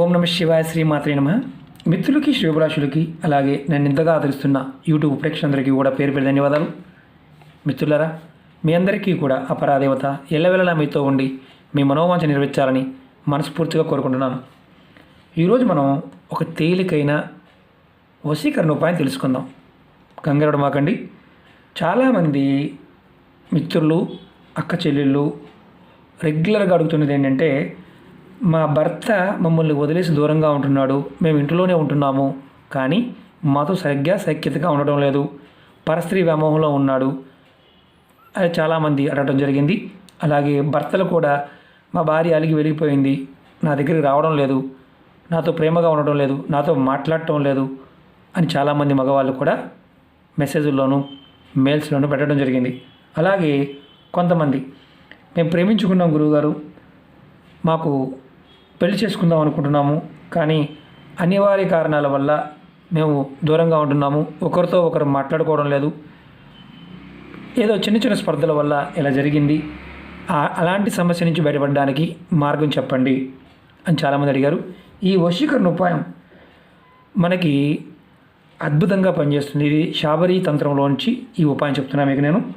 ఓం నమ శివాయ శ్రీమాత్రే నమ. మిత్రులకి శ్రీభిలాషులకి అలాగే నన్ను ఇంతగా ఆదరిస్తున్న యూట్యూబ్ ప్రేక్షకులందరికీ కూడా పేరు పేరు ధన్యవాదాలు. మిత్రులరా మీ అందరికీ కూడా అపరాదేవత ఎల్లవెల్లలా మీతో ఉండి మీ మనోవాంఛ నెరవేర్చాలని మనస్ఫూర్తిగా కోరుకుంటున్నాను. ఈరోజు మనం ఒక తేలికైన వశీకరణ ఉపాయం తెలుసుకుందాం. కంగారుడు మాకండి చాలామంది మిత్రులు అక్క చెల్లెళ్ళు రెగ్యులర్గా అడుగుతున్నది ఏంటంటే మా భర్త మమ్మల్ని వదిలేసి దూరంగా ఉంటున్నాడు. మేము ఇంట్లోనే ఉంటున్నాము. కానీ మాతో సరిగ్గా సఖ్యతగా ఉండడం లేదు. పరస్త్రీ వ్యామోహంలో ఉన్నాడు. అది చాలామంది అడగడం జరిగింది. అలాగే భర్తలు కూడా మా భార్య అలిగి వెళ్ళిపోయింది నా దగ్గరికి రావడం లేదు. నాతో ప్రేమగా ఉండడం లేదు. నాతో మాట్లాడటం లేదు అని చాలామంది మగవాళ్ళు కూడా మెసేజ్ల్లోనూ మెయిల్స్లోనూ పెట్టడం జరిగింది. అలాగే కొంతమంది మేము ప్రేమించుకున్నాం గురువుగారు. మాకు పెళ్ళి చేసుకుందాం అనుకుంటున్నాము కానీ అనివార్య కారణాల వల్ల మేము దూరంగా ఉంటున్నాము. ఒకరితో ఒకరు మాట్లాడుకోవడం లేదు. ఏదో చిన్న చిన్న స్పర్ధల వల్ల ఇలా జరిగింది. అలాంటి సమస్య నుంచి బయటపడడానికి మార్గం చెప్పండి అని చాలామంది అడిగారు. ఈ వశీకరణ ఉపాయం మనకి అద్భుతంగా పనిచేస్తుంది. ఇది శాబరీ తంత్రంలోంచి ఈ ఉపాయం చెప్తున్నా మీకు నేను.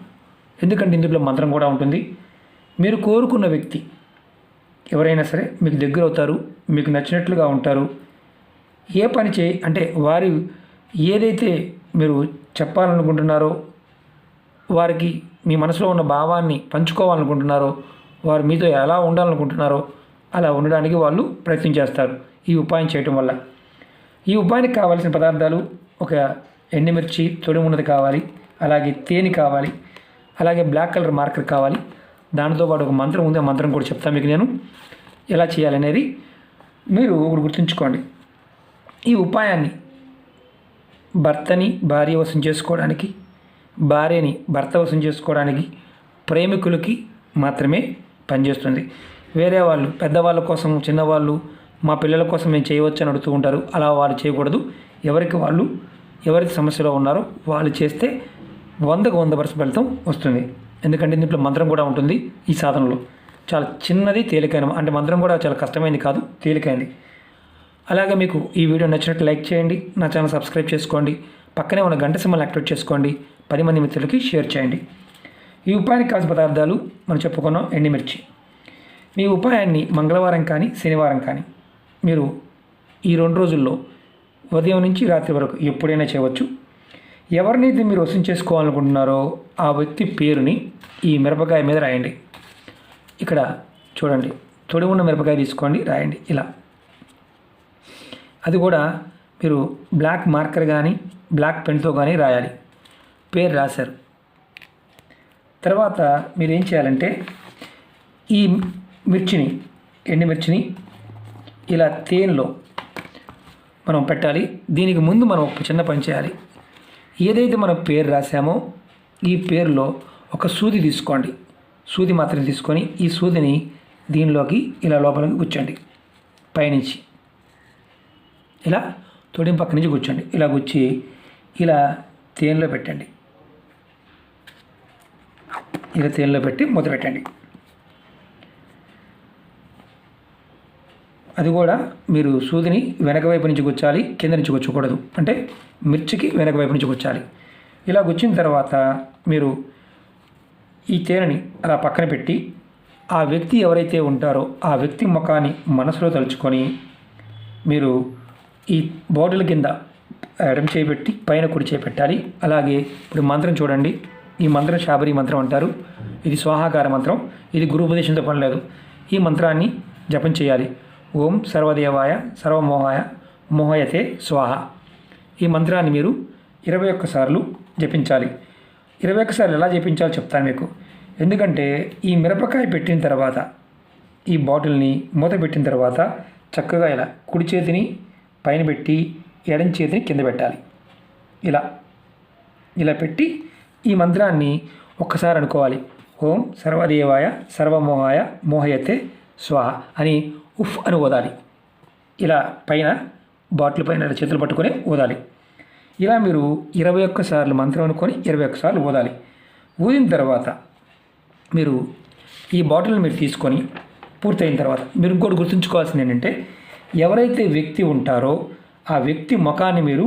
ఎందుకంటే ఇందులో మంత్రం కూడా ఉంటుంది. మీరు కోరుకున్న వ్యక్తి ఎవరైనా సరే మీకు దగ్గర అవుతారు మీకు నచ్చినట్లుగా ఉంటారు. ఏ పని చేయి అంటే వారి ఏదైతే మీరు చెప్పాలనుకుంటున్నారో వారికి మీ మనసులో ఉన్న భావాన్ని పంచుకోవాలనుకుంటున్నారో వారు మీతో ఎలా ఉండాలనుకుంటున్నారో అలా ఉండడానికి వాళ్ళు ప్రయత్నం చేస్తారు ఈ ఉపాయం చేయటం వల్ల. ఈ ఉపాయానికి కావాల్సిన పదార్థాలు ఒక ఎండుమిర్చి తొడిమున్నది కావాలి అలాగే తేనె కావాలి అలాగే బ్లాక్ కలర్ మార్కర్ కావాలి. దానితో పాటు ఒక మంత్రం ఉంది ఆ మంత్రం కూడా చెప్తాను మీకు నేను. ఎలా చేయాలనేది మీరు ఒకటి గుర్తుంచుకోండి. ఈ ఉపాయాన్ని భర్తని భార్య వశం చేసుకోవడానికి భార్యని భర్త వశం చేసుకోవడానికి ప్రేమికులకి మాత్రమే పనిచేస్తుంది. వేరే వాళ్ళు పెద్దవాళ్ళ కోసం చిన్నవాళ్ళు మా పిల్లల కోసం మేము చేయవచ్చు అని అడుగుతూ ఉంటారు. అలా వాళ్ళు చేయకూడదు. ఎవరికి వాళ్ళు ఎవరికి సమస్యలో ఉన్నారో వాళ్ళు చేస్తే వందకు వంద పర్సెంట్ ఫలితం వస్తుంది. ఎందుకంటే దీంట్లో మంత్రం కూడా ఉంటుంది ఈ సాధనలో. చాలా చిన్నది తేలికైన అంటే మంత్రం కూడా చాలా కష్టమైంది కాదు తేలికైంది. అలాగే మీకు ఈ వీడియో నచ్చినట్టు లైక్ చేయండి నా ఛానల్ సబ్స్క్రైబ్ చేసుకోండి పక్కనే ఉన్న గంట సింబల్ యాక్టివేట్ చేసుకోండి పది మంది మిత్రులకి షేర్ చేయండి. ఈ ఉపాయానికి కావాల్సిన పదార్థాలు మనం చెప్పుకున్నాం ఎండిమిర్చి. మీ ఉపాయాన్ని మంగళవారం కానీ శనివారం కానీ మీరు ఈ రెండు రోజుల్లో ఉదయం నుంచి రాత్రి వరకు ఎప్పుడైనా చేయవచ్చు. ఎవరినైతే మీరు వసం చేసుకోవాలనుకుంటున్నారో ఆ వ్యక్తి పేరుని ఈ మిరపకాయ మీద రాయండి. ఇక్కడ చూడండి తొడి ఉన్న మిరపకాయ తీసుకోండి రాయండి ఇలా. అది కూడా మీరు బ్లాక్ మార్కర్ కానీ బ్లాక్ పెన్తో కానీ రాయాలి. పేరు రాశారు. తర్వాత మీరు ఏం చేయాలంటే ఈ మిర్చిని ఎండుమిర్చిని ఇలా తేనెలో మనం పెట్టాలి. దీనికి ముందు మనం ఒక చిన్న పని చేయాలి. ఏదైతే మనం పేరు రాసామో ఈ పేరులో ఒక సూది తీసుకోండి. సూది మాత్రం తీసుకొని ఈ సూదిని దీనిలోకి ఇలా లోపలికి కూర్చోండి పైనుంచి ఇలా తొడిం పక్క నుంచి కూర్చోండి ఇలా కూర్చి ఇలా తేనెలో పెట్టండి. ఇలా తేనెలో పెట్టి మూత పెట్టండి. అది కూడా మీరు సూదిని వెనక వైపు నుంచి గుచ్చాలి కింద నుంచి గుచ్చకూడదు. అంటే మిర్చికి వెనక వైపు నుంచి గుచ్చాలి. ఇలా గుచ్చిన తర్వాత మీరు ఈ తేనెని అలా పక్కన పెట్టి ఆ వ్యక్తి ఎవరైతే ఉంటారో ఆ వ్యక్తి ముఖాన్ని మనసులో తలుచుకొని మీరు ఈ బాటిల్ కింద ఎడం చేపెట్టి పైన కుడి చేపెట్టాలి అలాగే ఇప్పుడు మంత్రం చూడండి. ఈ మంత్రం శాబరి మంత్రం అంటారు. ఇది స్వాహాకార మంత్రం. ఇది గురుపదేశంతో పని లేదు. ఈ మంత్రాన్ని జపం చేయాలి. ఓం సర్వదేవాయ సర్వమోహాయ మోహయతే స్వాహ. ఈ మంత్రాన్ని మీరు ఇరవై ఒక్కసార్లు జపించాలి. ఇరవై ఒక్కసార్లు ఎలా జపించాలో చెప్తాను మీకు. ఎందుకంటే ఈ మిరపకాయ పెట్టిన తర్వాత ఈ బాటిల్ని మూత పెట్టిన తర్వాత చక్కగా ఇలా కుడి చేతిని పైన పెట్టి ఎడం చేతిని కింద పెట్టాలి. ఇలా ఇలా పెట్టి ఈ మంత్రాన్ని ఒక్కసారి అనుకోవాలి. ఓం సర్వదేవాయ సర్వమోహాయ మోహయతే స్వాహ అని ఉఫ్ అని ఓదాలి ఇలా పైన బాటిల్ పైన ఇలా చేతులు పట్టుకొని ఓదాలి ఇలా మీరు ఇరవై ఒక్కసార్లు మంత్రం అనుకొని ఇరవై ఒక్కసార్లు ఓదాలి ఊదిన తర్వాత మీరు ఈ బాటిల్ని మీరు తీసుకొని పూర్తయిన తర్వాత మీరు ఇంకోటి గుర్తుంచుకోవాల్సింది ఏంటంటే ఎవరైతే వ్యక్తి ఉంటారో ఆ వ్యక్తి ముఖాన్ని మీరు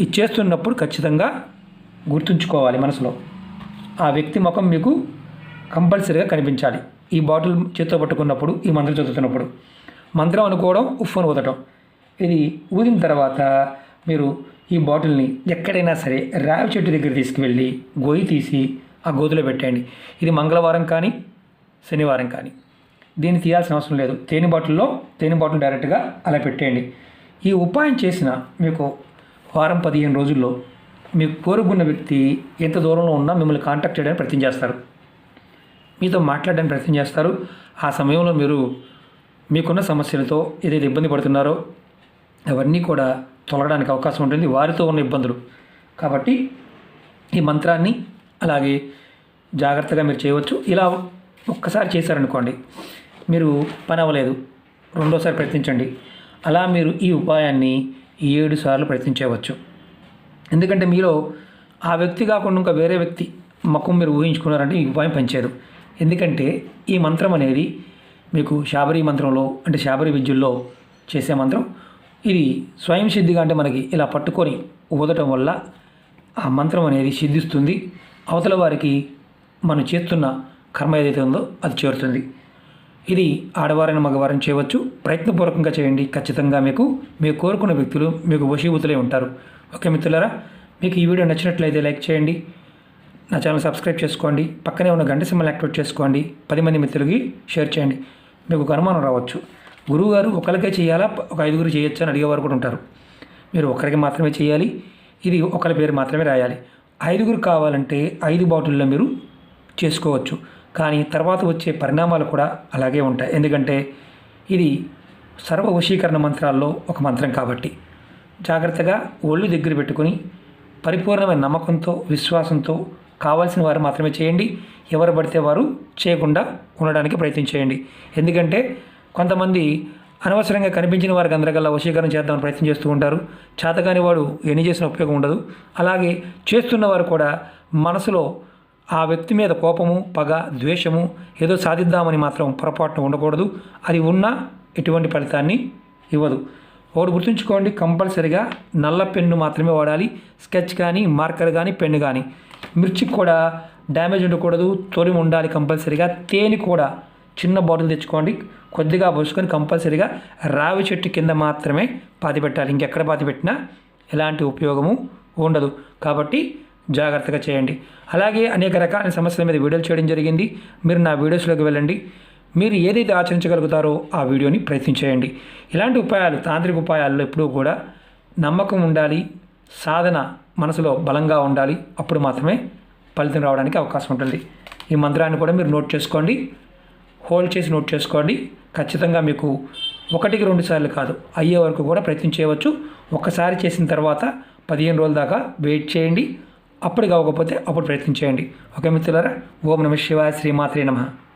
ఇది చేస్తున్నప్పుడు ఖచ్చితంగా గుర్తుంచుకోవాలి మనసులో. ఆ వ్యక్తి ముఖం మీకు కంపల్సరీగా కనిపించాలి. ఈ బాటిల్ చేతితో పట్టుకున్నప్పుడు ఈ మంత్రం చదువుతున్నప్పుడు. మంత్రం అనుకోవడం ఉఫ్ అని ఊదటం. ఇది ఊదిన తర్వాత మీరు ఈ బాటిల్ని ఎక్కడైనా సరే రావి చెట్టు దగ్గర తీసుకువెళ్ళి గొయ్యి తీసి ఆ గోతులో పెట్టండి ఇది మంగళవారం కానీ శనివారం కానీ. దీన్ని తీయాల్సిన అవసరం లేదు. తేనె బాటిల్లో తేనె బాటిల్ డైరెక్ట్గా అలా పెట్టేయండి. ఈ ఉపాయం చేసిన మీకు వారం పదిహేను రోజుల్లో మీకు కోరుకున్న వ్యక్తి ఎంత దూరంలో ఉన్నా మిమ్మల్ని కాంటాక్ట్ చేయడానికి ప్రయత్నం చేస్తారు. మీతో మాట్లాడడానికి ప్రయత్నం చేస్తారు. ఆ సమయంలో మీరు మీకున్న సమస్యలతో ఏదైతే ఇబ్బంది పడుతున్నారో అవన్నీ కూడా తొలగడానికి అవకాశం ఉంటుంది. వారితో ఉన్న ఇబ్బందులు. కాబట్టి ఈ మంత్రాన్ని అలాగే జాగ్రత్తగా మీరు చేయవచ్చు. ఇలా ఒక్కసారి చేశారనుకోండి మీరు పని అవ్వలేదు. రెండోసారి ప్రయత్నించండి. అలా మీరు ఈ ఉపాయాన్ని ఏడు సార్లు ప్రయత్నించవచ్చు ఎందుకంటే మీలో ఆ వ్యక్తి కాకుండా ఇంకా వేరే వ్యక్తి మకం మీరు ఊహించుకున్నారంటే ఈ ఉపాయం పనిచేయదు. ఎందుకంటే ఈ మంత్రం అనేది మీకు శాబరి మంత్రంలో అంటే శాబరి విద్యుల్లో చేసే మంత్రం. ఇది స్వయం సిద్ధిగా అంటే మనకి ఇలా పట్టుకొని ఊదటం వల్ల ఆ మంత్రం అనేది సిద్ధిస్తుంది. అవతల వారికి మనం చేస్తున్న కర్మ ఏదైతే ఉందో అది చేరుతుంది. ఇది ఆడవారైన మగవారిని చేయవచ్చు. ప్రయత్నపూర్వకంగా చేయండి. ఖచ్చితంగా మీకు మీరు కోరుకున్న వ్యక్తులు మీకు వశీభూతులై ఉంటారు. ఓకే మిత్రులారా మీకు ఈ వీడియో నచ్చినట్లయితే లైక్ చేయండి. నా ఛానల్ సబ్స్క్రైబ్ చేసుకోండి. పక్కనే ఉన్న గంట సింబల్ యాక్టివేట్ చేసుకోండి. పది మంది మిత్రులకి షేర్ చేయండి. మీకు ఒక అనుమానం రావచ్చు. గురువుగారు ఒకరికే చేయాలా? ఒక ఐదుగురు చేయొచ్చు? అని అడిగేవారు కూడా ఉంటారు. మీరు ఒకరికి మాత్రమే చేయాలి. ఇది ఒకరి పేరు మాత్రమే రాయాలి. ఐదుగురు కావాలంటే ఐదు బాటిల్లో మీరు చేసుకోవచ్చు. కానీ తర్వాత వచ్చే పరిణామాలు కూడా అలాగే ఉంటాయి. ఎందుకంటే ఇది సర్వ వశీకరణ మంత్రాల్లో ఒక మంత్రం కాబట్టి. జాగ్రత్తగా ఒళ్ళు దగ్గర పెట్టుకొని పరిపూర్ణమైన నమ్మకంతో విశ్వాసంతో కావాల్సిన వారు మాత్రమే చేయండి. ఎవరు పడితే వారు చేయకుండా ఉండడానికి ప్రయత్నం చేయండి. ఎందుకంటే కొంతమంది అనవసరంగా కనిపించిన వారికి అందరికల్లా వశీకరణ చేద్దామని ప్రయత్నం చేస్తూ ఉంటారు. చేతకాని వాడు ఎన్ని చేసిన ఉపయోగం ఉండదు. అలాగే చేస్తున్నవారు కూడా మనసులో ఆ వ్యక్తి మీద కోపము పగ ద్వేషము ఏదో సాధిద్దామని మాత్రం పొరపాటున ఉండకూడదు. అది ఉన్నా ఎటువంటి ఫలితాన్ని ఇవ్వదు. ఒకటి గుర్తుంచుకోండి కంపల్సరిగా నల్ల పెన్ను మాత్రమే వాడాలి. స్కెచ్ కానీ మార్కర్ కానీ పెన్ను కానీ. మిర్చికి కూడా డ్యామేజ్ ఉండకూడదు తొలిమి ఉండాలి కంపల్సరీగా. తేనె కూడా చిన్న బాటిల్ తెచ్చుకోండి. కొద్దిగా పోసుకొని కంపల్సరీగా రావి చెట్టు కింద మాత్రమే పాతి పెట్టాలి ఇంకెక్కడ పాతి పెట్టినా ఎలాంటి ఉపయోగము ఉండదు. కాబట్టి జాగ్రత్తగా చేయండి. అలాగే అనేక రకాల సమస్యల మీద వీడియోలు చేయడం జరిగింది. మీరు నా వీడియోస్లోకి వెళ్ళండి. మీరు ఏదైతే ఆచరించగలుగుతారో ఆ వీడియోని ప్రయత్నించేయండి ఇలాంటి ఉపాయాలు తాంత్రిక ఉపాయాల్లో ఎప్పుడూ కూడా నమ్మకం ఉండాలి. సాధన మనసులో బలంగా ఉండాలి. అప్పుడు మాత్రమే ఫలితం రావడానికి అవకాశం ఉంటుంది. ఈ మంత్రాన్ని కూడా మీరు నోట్ చేసుకోండి. హోల్డ్ చేసి నోట్ చేసుకోండి. ఖచ్చితంగా మీకు ఒకటికి రెండు సార్లు కాదు అయ్యే వరకు కూడా ప్రయత్నం చేయవచ్చు. ఒక్కసారి చేసిన తర్వాత పదిహేను రోజుల దాకా వెయిట్ చేయండి. అప్పటికి అవ్వకపోతే అప్పుడు ప్రయత్నం చేయండి. ఓకే మిత్రులారా ఓం నమ శివాయ శ్రీమాత్రే నమః.